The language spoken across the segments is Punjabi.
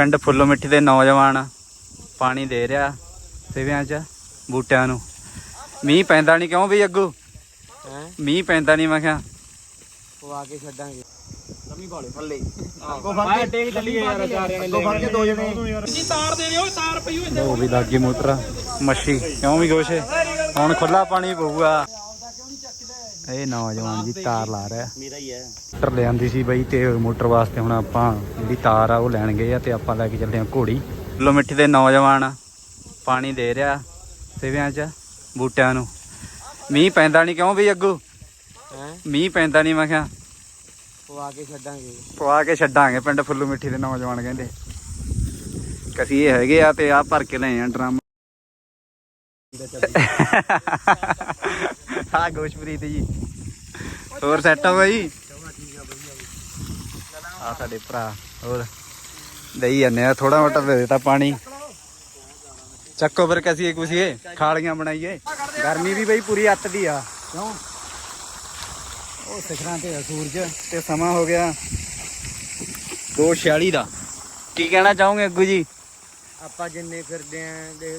ਪਿੰਡ ਫੁੱਲੋ ਮਿੱਠੀ ਦੇ ਨੌਜਵਾਨ ਪਾਣੀ ਦੇ ਰਿਹਾ ਸਿਵਿਆਂ 'ਚ ਬੂਟਿਆਂ ਨੂੰ। ਮੀਂਹ ਪੈਂਦਾ ਨਹੀਂ ਕਿਉਂ ਵੀ ਅੱਗੂ? ਹੈ? ਮੀਂਹ ਪੈਂਦਾ ਨਹੀਂ ਮੈਂ ਕਿਹਾ। ਉਹ ਆ ਕੇ ਛੱਡਾਂਗੇ। ਲੰਮੀ ਭਾਲੇ ਥੱਲੇ। ਕੋ ਫੜ ਕੇ ਟੇਕ ਚੱਲੀਏ ਯਾਰ ਚਾਰਿਆਂ ਨੇ ਫੜ ਕੇ ਦੋ ਜਣੇ। ਜੀ ਤਾਰ ਦੇ ਦਿਓ ਤਾਰ ਪਈ ਹੋਈ ਉਹ ਵੀ ਲੱਗੀ ਮੋਟਰ ਮੱਛੀ ਕਿਉਂ ਵੀ ਗੋਸ਼ੇ? ਹੁਣ ਖੁੱਲਾ ਪਾਣੀ ਪਊਗਾ। ਇਹ ਨੌਜਵਾਨ ਜੀ ਤਾਰ ਲਾ ਰਿਹਾ। ਮੇਰਾ ਹੀ ਹੈ। ਮੋਟਰ ਲਿਆਂਦੀ ਸੀ ਬਈ ਤੇ ਮੋਟਰ ਵਾਸਤੇ ਹੁਣ ਆਪਾਂ ਜਿਹੜੀ ਤਾਰ ਆ ਉਹ ਲੈਣ ਗਏ ਆ ਤੇ ਆਪਾਂ ਲੈ ਕੇ ਚੱਲੇ ਆ ਘੋੜੀ। ਕਿਲੋ ਮਿੱਠੀ ਦੇ ਨੌਜਵਾਨ ਪਾਣੀ ਦੇ ਰਿਹਾ ਸਿਵਿਆਂ 'ਚ ਬੂਟਿਆਂ ਨੂੰ। ਮੀਂਹ ਪੈਂਦਾ ਨਹੀਂ ਕਿਉਂ ਵੀ ਅੱਗੂ? ਹੈ? ਮੀਂਹ ਪੈਂਦਾ ਨਹੀਂ ਮੈਂ ਕਿਹਾ। ਉਹ ਆ ਕੇ ਛੱਡਾਂਗੇ। ਪਵਾ ਕੇ ਛੱਡਾਂਗੇ ਪਿੰਡ ਫੁੱਲੂ ਮਿੱਠੀ ਦੇ ਨੌਜਵਾਨ ਕਹਿੰਦੇ। ਕਸੀ ਇਹ ਹੈਗੇ ਆ ਤੇ ਆ ਭਰ ਕੇ ਲੈ ਆ ਡਰਮ। ਆ ਗੋਸ਼ਪ੍ਰੀਤ ਜੀ। ਹੋਰ ਸੈਟ ਆ ਬਾਈ? ਆ ਸਾਡੇ ਭਰਾ, ਹੋਰ? ਦਈ ਜਾਂਦੇ ਆ ਥੋੜਾ ਮੋਟਾ ਦੇ ਦੇਤਾ ਪਾਣੀ। ਚੱਕੋ ਫਿਰ ਕਸੀਏ ਕੁਸੀਏ, ਖਾਲੀਆਂ ਬਣਾਈਏ। ਗਰਮੀ ਵੀ ਬਈ ਪੂਰੀ ਅੱਤ ਦੀ ਆ। ਕਿਉਂ? ਉਹ ਸਿਖਰਾਂ ਤੇ ਆ ਸੂਰਜ, ਤੇ ਸਮਾਂ ਹੋ ਗਿਆ 2:46 ਦਾ। ਕੀ ਕਹਿਣਾ ਚਾਹੋਗੇ ਅੱਗੂ ਜੀ? ਆਪਾਂ ਜਿੰਨੇ ਫਿਰਦੇ ਆਂ ਦੇ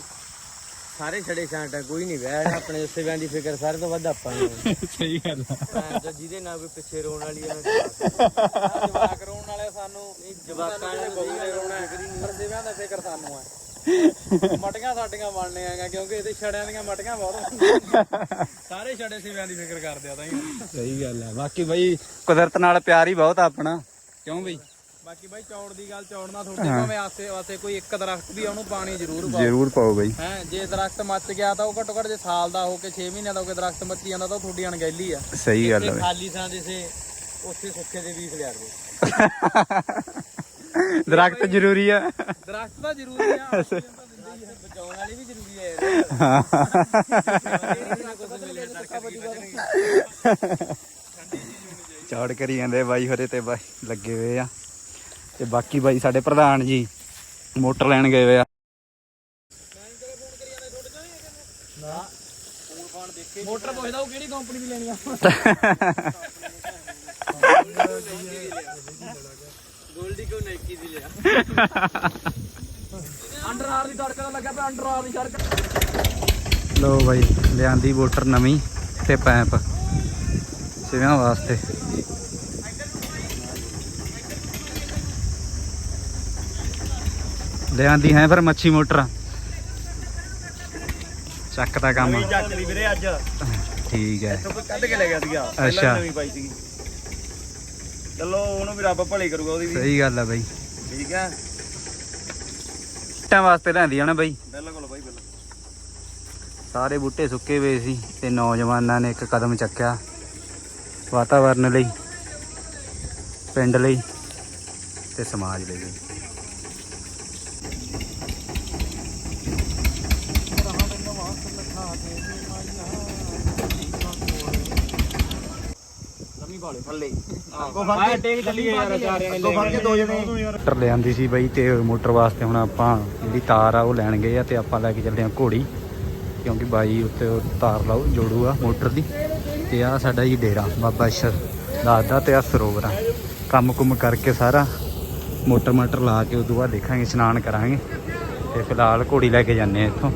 ਸਾਰੇ ਛੜੇ ਛਾਂਟ ਆ, ਕੋਈ ਨਹੀਂ ਬਹਿ ਆਪਣੇ ਸਿਵਿਆਂ ਦੀ ਫਿਕਰ ਸਾਰੇ ਤੋਂ ਵੱਧ ਆਪਾਂ ਨੂੰ ਹੈ। ਸਹੀ ਗੱਲ ਆ। ਭੈਣ ਜਿਹਦੇ ਨਾਲ ਕੋਈ ਪਿੱਛੇ ਰੋਣ ਵਾਲੀ ਆ ਜਵਾਕ ਰੋਣ ਵਾਲੇ ਸਾਨੂੰ ਨਹੀਂ ਜਵਾਕਾਂ ਨੇ ਬਹੁਤ ਨੇ ਰੋਣਾ। ਪਰਸੇਵਿਆਂ ਦਾ ਫਿਕਰ ਸਾਨੂੰ ਹੈ ਮਟੀਆਂ ਸਾਡੀਆਂ ਬਣਨੇ ਆਗਾ ਕਿਉਂਕਿ ਇਹਦੇ ਛੜਿਆਂ ਦੀਆਂ ਮਟੀਆਂ ਬਹੁਤ ਸਾਰੇ ਛੜੇ ਸਿਵਿਆਂ ਦੀ ਫਿਕਰ ਕਰਦੇ ਆ ਤਾਂ ਹੀ। ਸਹੀ ਗੱਲ ਆ। ਬਾਕੀ ਬਈ ਕੁਦਰਤ ਨਾਲ ਪਿਆਰ ਹੀ ਬਹੁਤ ਆ ਆਪਣਾ। ਕਿਉਂ ਬਈ? ਬਾਕੀ ਬਾਈ ਚੌੜ ਦੀ ਗੱਲ ਚੌੜ ਨਾ ਤੁਹਾਡੇ ਭਾਵੇਂ ਆਸੇ ਵਾਸੇ ਕੋਈ ਇੱਕ ਦਰਖਤ ਵੀ ਆ, ਉਹਨੂੰ ਪਾਣੀ ਜ਼ਰੂਰ ਪਾਓ। ਜ਼ਰੂਰ ਪਾਓ ਬਈ। ਹੈ ਜੇ ਦਰਖਤ ਮੱਚ ਗਿਆ ਤਾਂ ਉਹ ਘੱਟੋ ਘੱਟ ਜੇ ਸਾਲ ਦਾ ਹੋ ਕੇ 6 ਮਹੀਨਿਆਂ ਦਾ ਹੋ ਕੇ ਦਰਖਤ ਮੱਚੀ ਜਾਂਦਾ ਤਾਂ ਉਹ ਤੁਹਾਡੀ ਅਣਗਹਿਲੀ ਆ। ਸਹੀ ਗੱਲ ਆ ਤੇ ਖਾਲੀ ਥਾਂ ਦੇ ਸੇ ਉੱਥੇ ਸੁੱਕੇ ਦੇ ਬੀਜ ਲਿਆ ਦੇ ਦਰਖਤ ਜ਼ਰੂਰੀ ਆ। ਦਰਖਤ ਤਾਂ ਜ਼ਰੂਰੀ ਆ ਆਕਸੀਜਨ ਤਾਂ ਦਿੰਦਾ ਹੀ ਆ ਬਚਾਉਣ ਵਾਲੀ ਵੀ ਜ਼ਰੂਰੀ ਹੈ ਚੌੜ ਕਰੀ ਜਾਂਦੇ ਬਾਈ ਹੋਰੇ ਤੇ ਬਾਈ ਲੱਗੇ ਹੋਏ ਆ। ਤੇ ਬਾਕੀ ਬਾਈ ਸਾਡੇ ਪ੍ਰਧਾਨ ਜੀ ਮੋਟਰ ਲੈਣ ਗਏ ਹੋਏ ਆ। ਮੋਟਰ ਪੁੱਛਦਾ ਉਹ ਕਿਹੜੀ ਕੰਪਨੀ ਦੀ ਲੈਣੀ ਆ? ਗੋਲਡੀ ਕੋ ਨਾਈਕੀ ਦੀ ਲਿਆ? ਅੰਡਰ ਆਰ ਦੀ ਤੜਕਾ ਤਾਂ ਲੱਗਾ ਪਿਆ ਅੰਡਰ ਆਰ ਦੀ ਸੜਕ। ਲੋ ਬਾਈ ਲਿਆਂਦੀ ਮੋਟਰ ਨਵੀਂ ਤੇ ਪੈਪ। ਸਿਵਿਆਂ ਵਾਸਤੇ। ਲਿਆਂਦੀ ਹੈ ਫਿਰ ਮੱਛੀ ਮੋਟਰ। ਚੱਕ ਦਾ ਕੰਮ ਚੱਕ ਲਈ ਵੀਰੇ ਅੱਜ। ਠੀਕ ਹੈ। ਕੋਈ ਕੱਢ ਕੇ ਲੈ ਗਿਆ ਸੀਗਾ। ਅੱਛਾ। ਪਹਿਲਾਂ ਨਵੀਂ ਪਾਈ ਸੀਗੀ। ਚਲੋ ਉਹਨੂੰ ਵੀ ਰੱਬ ਭਲੇ ਕਰੂਗਾ ਉਹਦੀ ਵੀ। ਸਹੀ ਗੱਲ ਆ ਬਾਈ। ਠੀਕ ਹੈ। ਟਾਂ ਵਾਸਤੇ ਲੈਂਦੀ ਆ ਨਾ ਬਾਈ। ਬਿਲਕੁਲ ਬਾਈ ਬਿਲਕੁਲ। ਸਾਰੇ ਬੂਟੇ ਸੁੱਕੇ ਹੋਏ ਸੀ ਤੇ ਨੌਜਵਾਨਾਂ ਨੇ ਇੱਕ ਕਦਮ ਚੱਕਿਆ ਵਾਤਾਵਰਨ ਲਈ ਪਿੰਡ ਲਈ ਤੇ ਸਮਾਜ ਲਈ ਵੀ। ਲੰਮੀ ਭਾਲੇ ਥੱਲੇ ਕੋ ਫੜ ਕੇ ਟੇਕ ਚੱਲੀਏ ਯਾਰ ਚਾਰਿਆਂ ਨੇ ਫੜ ਕੇ ਦੋ ਜਣੇ ਮੋਟਰ ਲਿਆਂਦੀ ਸੀ ਬਈ ਤੇ ਮੋਟਰ ਵਾਸਤੇ ਹੁਣ ਆਪਾਂ ਜਿਹੜੀ ਤਾਰ ਆ ਉਹ ਲੈਣ ਗਏ ਆ ਤੇ ਆਪਾਂ ਲੈ ਕੇ ਚੱਲਦੇ ਆ ਘੋੜੀ, ਕਿਉਂਕਿ ਬਾਈ ਉੱਤੇ ਤਾਰ ਲਾਉ ਜੋੜੂ ਆ ਮੋਟਰ ਦੀ। ਤੇ ਆ ਸਾਡਾ ਜੀ ਡੇਰਾ, ਬਾਬਾ ਈਸ਼ਰ ਦਾਦਾ ਤੇ ਆ ਸਰੋਵਰ ਆ। ਕੰਮ ਕੁਮ ਕਰਕੇ ਸਾਰਾ ਮੋਟਰ ਮਾਟਰ ਲਾ ਕੇ ਉਦੋਂ ਬਾਅਦ ਦੇਖਾਂਗੇ, ਇਸ਼ਨਾਨ ਕਰਾਂਗੇ। ਤੇ ਫਿਲਹਾਲ ਘੋੜੀ ਲੈ ਕੇ ਜਾਂਦੇ ਆ ਇੱਥੋਂ।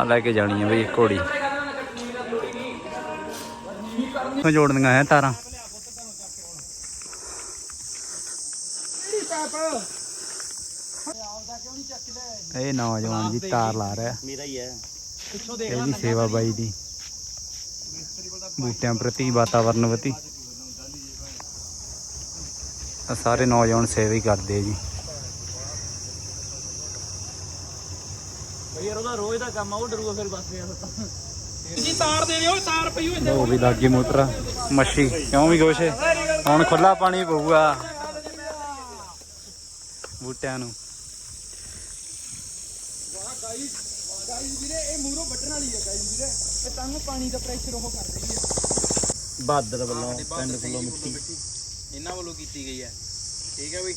ਆ ਲੈ ਕੇ ਜਾਣੀ ਆ ਬਈ ਘੋੜੀ। ਇੱਥੋਂ ਜੋੜਨੀਆਂ ਹੈ ਤਾਰਾਂ? ਇਹ ਨੌਜਵਾਨ ਜੀ ਤਾਰ ਲਾ ਰਿਹਾ। ਮੇਰਾ ਹੀ ਹੈ ਇਹ ਵੀ ਸੇਵਾ ਬਾਈ ਦੀ। ਬੂਟਿਆਂ ਪ੍ਰਤੀ ਵਾਤਾਵਰਨ ਪ੍ਰਤੀ। ਸਾਰੇ ਨੌਜਵਾਨ ਸੇਵਾ ਹੀ ਕਰਦੇ ਆ ਜੀ ਬਈ ਯਾਰ ਦਾ ਕੰਮ ਆ ਉਹ ਡਰੂਗਾ ਫਿਰ ਬਸ ਯਾਰ। ਜੀ ਤਾਰ ਦੇ ਦਿਓ ਤਾਰ ਪਈ ਹੋਈ ਉਹ ਵੀ ਲੱਗੀ ਮੋਟਰ ਮੱਛੀ ਕਿਉਂ ਵੀ ਗੋਸ਼ੇ? ਹੁਣ ਖੁੱਲਾ ਪਾਣੀ ਪਊਗਾ। ਬੂਟਿਆਂ ਨੂੰ। ਵੀਰੇ ਇਹ ਮੂਰੋਂ ਵੱਢਣ ਵਾਲੀ ਹੈ ਗਾਈ ਵੀਰੇ। ਇਹ ਤਾਂ ਪਾਣੀ ਦਾ ਪ੍ਰੈਸ਼ਰ ਉਹ ਕਰ ਰਹੀ ਹੈ ਬਾਦਰ ਵੱਲੋਂ ਪਿੰਡ ਫੁੱਲੋ ਮਿੱਟੀ। ਇਹਨਾਂ ਵੱਲੋਂ ਕੀਤੀ ਗਈ ਹੈ ਠੀਕ ਹੈ ਬਈ।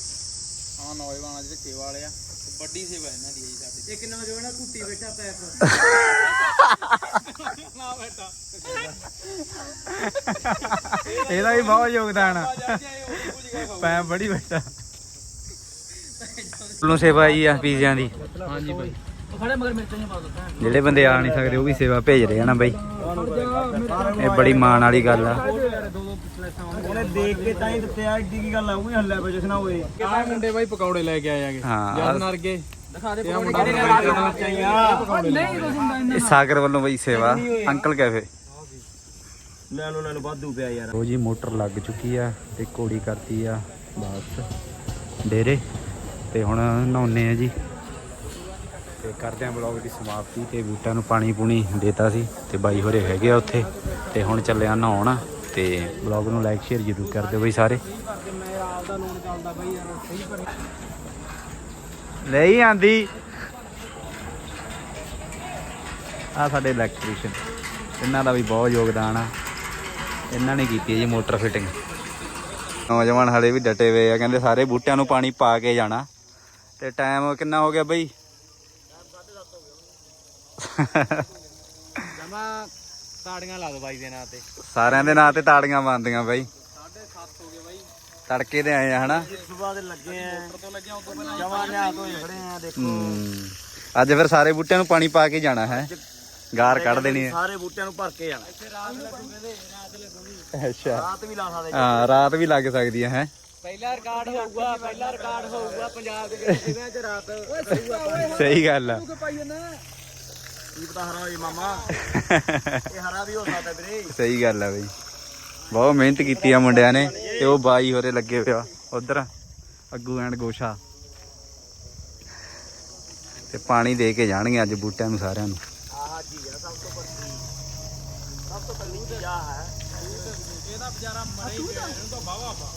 ਹਾਂ ਨੌਜਵਾਨ ਆ ਜਿਹੜੇ ਸੇਵਾ ਵਾਲੇ ਆ। ਵੱਡੀ ਸੇਵਾ ਇਹਨਾਂ ਦੀ ਹੈ ਜੀ ਸਾਡੀ। ਇੱਕ ਨੌਜਵਾਨ ਕੁੱਤੀ ਬੈਠਾ ਪੈਪ। ਨਾ ਬੇਟਾ ਇਹਦਾ ਵੀ ਬਹੁਤ ਯੋਗਦਾਨ ਆ। ਜਾ ਕੁਝ ਪੈ ਬੜੀ ਬੈਠਾ। ਨੂੰ ਸੇਵਾ ਆਈ ਆ ਪੀਜ਼ਿਆਂ ਦੀ। ਹਾਂਜੀ ਬਾਈ ਉਹ ਖੜੇ ਮਗਰ ਨਹੀਂ ਜਿਹੜੇ ਬੰਦੇ ਆ ਨਹੀਂ ਸਕਦੇ ਉਹ ਵੀ ਸੇਵਾ ਭੇਜ ਰਹੇ ਆ ਨਾ ਬਈ। ਇਹ ਬੜੀ ਮਾਣ ਵਾਲੀ ਗੱਲ ਆ। ਉਹਨੇ ਦੇਖ ਕੇ ਤਾਂ ਹੀ ਦਿੱਤੇ ਆ ਏਡੀ ਕੀ ਗੱਲ ਆ ਉਹ ਵੀ ਹੱਲਿਆ ਪਿਆ ਜਿਸ ਨਾਲ ਹੋਏ ਕਿਹੜਾ ਮੁੰਡੇ ਬਾਈ ਪਕੌੜੇ ਲੈ ਕੇ ਆਏਗੇ ਹਾਂ। ਜਦ ਨਰਗੇ ਦਿਖਾ ਦੇ ਇਹ ਸਾਗਰ ਵੱਲੋਂ ਬਈ ਸੇਵਾ ਅੰਕਲ ਕੈਫੇ। ਲੈ ਲੋ ਲੈ ਲੋ ਵਾਧੂ ਪਿਆ ਯਾਰ। ਉਹ ਜੀ ਮੋਟਰ ਲੱਗ ਚੁੱਕੀ ਆ ਤੇ ਕੋੜੀ ਕਰਤੀ ਆ ਬਸ। ਡੇਰੇ। ਤੇ ਹੁਣ ਨਹਾਉਨੇ ਆ ਜੀ। ਤੇ ਕਰਦੇ ਆ ਬਲੌਗ ਦੀ ਸਮਾਪਤੀ ਤੇ ਬੂਟਿਆਂ ਨੂੰ ਪਾਣੀ ਪੂਣੀ ਦੇਤਾ ਸੀ ਤੇ ਬਾਈ ਹੋਰੇ ਹੈਗੇ ਆ ਉੱਥੇ ਤੇ ਹੁਣ ਚੱਲਿਆ ਨਹਾਉਣ ਤੇ ਬਲੌਗ ਨੂੰ ਲਾਈਕ ਸ਼ੇਅਰ ਜ਼ਰੂਰ ਕਰ ਦਿਓ ਬਈ ਸਾਰੇ। ਮੇਰਾ ਆਪਦਾ ਨਹੀਂ ਆਂਦੀ। ਆ ਸਾਡੇ ਇਲੈਕਟ੍ਰੀਸ਼ੀਅਨ ਇਹਨਾਂ ਦਾ ਵੀ ਬਹੁਤ ਯੋਗਦਾਨ ਆ। ਇਹਨਾਂ ਨੇ ਕੀਤੀ ਜੀ ਮੋਟਰ ਫਿਟਿੰਗ ਨੌਜਵਾਨ ਹਲੇ ਵੀ ਡਟੇ ਹੋਏ ਆ, ਕਹਿੰਦੇ ਸਾਰੇ ਬੂਟਿਆਂ ਨੂੰ ਪਾਣੀ ਪਾ ਕੇ ਜਾਣਾ। ਤੇ ਟਾਈਮ ਕਿੰਨਾ ਹੋ ਗਿਆ ਬਈ? ਜਮਾ ਤਾੜੀਆਂ ਲਾ ਦੋ ਬਾਈ ਦੇ ਨਾਂ ਤੇ। ਸਾਰਿਆਂ ਦੇ ਨਾਂ ਤੇ ਤਾੜੀਆਂ ਬੰਦੀਆਂ ਬਈ। 7:30 ਹੋ ਗਏ ਬਾਈ। ਤੜਕੇ ਤੇ ਆਏ ਆ ਹਨਾ? ਸੁਬਾਹ ਦੇ ਲੱਗੇ ਆ। ਤੋਂ ਲੱਗਿਆ ਉਦੋਂ ਪਹਿਲਾਂ ਜਮਾ ਲਿਆ ਤੋਂ ਖੜੇ ਆ ਦੇਖੋ। ਹੂੰ। ਅੱਜ ਫਿਰ ਸਾਰੇ ਬੂਟਿਆਂ ਨੂੰ ਪਾਣੀ ਪਾ ਕੇ ਜਾਣਾ ਹੈ। ਗਾਰ ਕੱਢ ਦੇਣੀ ਹੈ। ਸਾਰੇ ਬੂਟਿਆਂ ਨੂੰ ਭਰ ਕੇ ਜਾਣਾ। ਅੱਛਾ। ਰਾਤ ਵੀ ਲਾ ਸਕਦੇ। ਹਾਂ ਰਾਤ ਵੀ ਲੱਗ ਸਕਦੀ ਹੈ ਹੈ। ਪਹਿਲਾ ਰਿਕਾਰਡ ਹੋਊਗਾ ਪਹਿਲਾ ਰਿਕਾਰਡ ਹੋਊਗਾ ਪੰਜਾਬ ਦੇ ਵਿੱਚ ਚ ਰਾਤ ਸਹੀ ਗੱਲ ਆ। ਕੀ ਪਤਾ ਹਰਾ ਹੋਈ ਮਾਮਾ? ਇਹ ਹਰਾ ਵੀ ਹੋ ਸਕਦਾ ਵੀਰੇ। ਸਹੀ ਗੱਲ ਆ ਬਈ। ਬਹੁਤ ਮਿਹਨਤ ਕੀਤੀ ਆ ਮੁੰਡਿਆਂ ਨੇ ਤੇ ਉਹ ਬਾਈ ਹੋਰੇ ਲੱਗੇ ਪਿਆ ਉਧਰ ਅੱਗੂ ਐਂਡ ਗੋਸ਼ਾ। ਤੇ ਪਾਣੀ ਦੇ ਕੇ ਜਾਣਗੇ ਅੱਜ ਬੂਟਿਆਂ ਨੂੰ ਸਾਰਿਆਂ ਨੂੰ। ਆਹ ਚੀਜ਼ ਆ ਸਭ ਤੋਂ ਵੱਡੀ। ਸਭ ਤੋਂ ਪਹਿਲੀ ਚੀਜ਼ ਆ ਹੈ ਇਹਦਾ ਵਿਚਾਰਾ ਮਰੇ ਹੀ ਗਿਆ ਇਹਨੂੰ ਤਾਂ ਵਾਵਾ ਪਾ।